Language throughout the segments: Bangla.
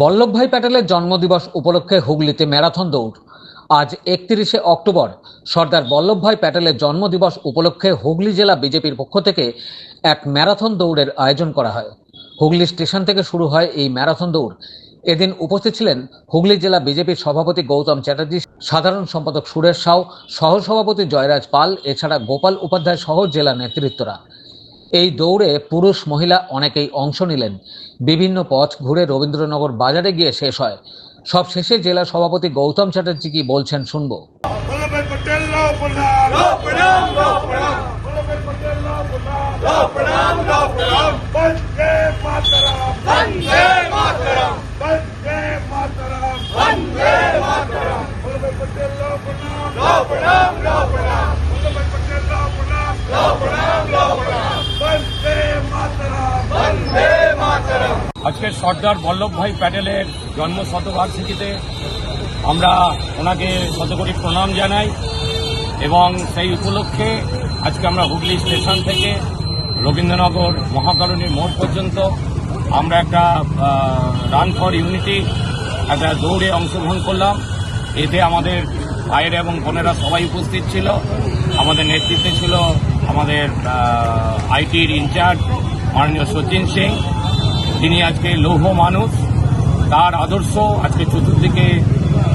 বল্লভভাই প্যাটেলের জন্মদিবস উপলক্ষে হুগলিতে ম্যারাথন দৌড়। আজ একত্রিশে অক্টোবর সর্দার বল্লভভাই প্যাটেলের জন্মদিবস উপলক্ষে হুগলি জেলা বিজেপির পক্ষ থেকে এক ম্যারাথন দৌড়ের আয়োজন করা হয়। হুগলি স্টেশন থেকে শুরু হয় এই ম্যারাথন দৌড়। এদিন উপস্থিত ছিলেন হুগলি জেলা বিজেপির সভাপতি গৌতম চ্যাটার্জি, সাধারণ সম্পাদক সুরেশ সাউ, সহসভাপতি জয়রাজ পাল, এছাড়া গোপাল উপাধ্যায় সহ জেলা নেতৃত্বরা। এই দৌড়ে পুরুষ মহিলা অনেকেই অংশ নিলেন। বিভিন্ন পথ ঘুরে রবীন্দ্রনগর বাজারে গিয়ে শেষ হয়। সব শেষে জেলা সভাপতি গৌতম চ্যাটার্জি কি বলছেন, শুনব। আজকে সর্দার বল্লভভাই প্যাটেলের জন্ম শতবার্ষিকীতে আমরা ওনাকে শতকোটি প্রণাম জানাই এবং সেই উপলক্ষে আজকে আমরা হুগলি স্টেশন থেকে রবীন্দ্রনগর মহাকারণী মোড় পর্যন্ত আমরা একটা রান ফর ইউনিটি একটা দৌড়ে অংশগ্রহণ করলাম। এতে আমাদের ভাইয়েরা এবং বোনেরা সবাই উপস্থিত ছিল। আমাদের নেতৃত্বে ছিল আমাদের আইটির ইনচার্জ মাননীয় সচিন সিং। তিনি আজকে লৌহ মানুষ, তার আদর্শ আজকে চতুর্দিকে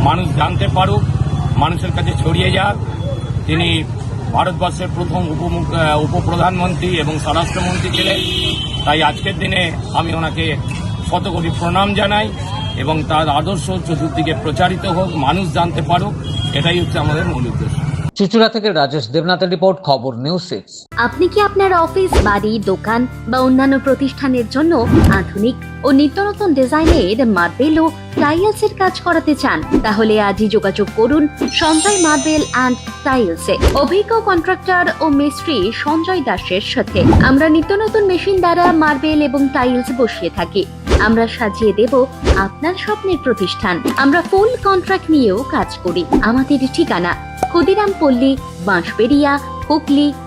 মানুষ জানতে পারুক, মানুষের কাছে ছড়িয়ে যাক। তিনি ভারতবর্ষের প্রথম উপমুখ উপপ্রধানমন্ত্রী এবং স্বরাষ্ট্রমন্ত্রী ছিলেন। তাই আজকের দিনে আমি ওনাকে শত কোটি প্রণাম জানাই এবং তার আদর্শ চতুর্দিকে প্রচারিত হোক, মানুষ জানতে পারুক, এটাই হচ্ছে আমাদের মূল উদ্দেশ্য। চুচুড়া থেকে রাজেশ দেবনাথের রিপোর্ট, খবর নিউজ সিক্স। আপনি কি আপনার অফিস, বাড়ি, দোকান বা অন্যান্য প্রতিষ্ঠানের জন্য আধুনিক ও নিত্য নতুন ডিজাইনের মার্বেল ও টাইলসের কাজ করাতে চান, তাহলে আজই যোগাযোগ করুন সঞ্জয় মার্বেল অ্যান্ড টাইলসে। অভিজ্ঞ কন্ট্রাক্টর ও মিস্ত্রি সঞ্জয় দাসের সাথে। আমরা নিত্য নতুন মেশিন দ্বারা মার্বেল এবং টাইলস বসিয়ে থাকি। আমরা সাজিয়ে দেব আপনার স্বপ্নের প্রতিষ্ঠান। আমরা ফুল কন্ট্রাক্ট নিয়েও কাজ করি। আমাদের ঠিকানা ক্ষুদিরাম পল্লী বাঁশবেড়িয়া, হুগলি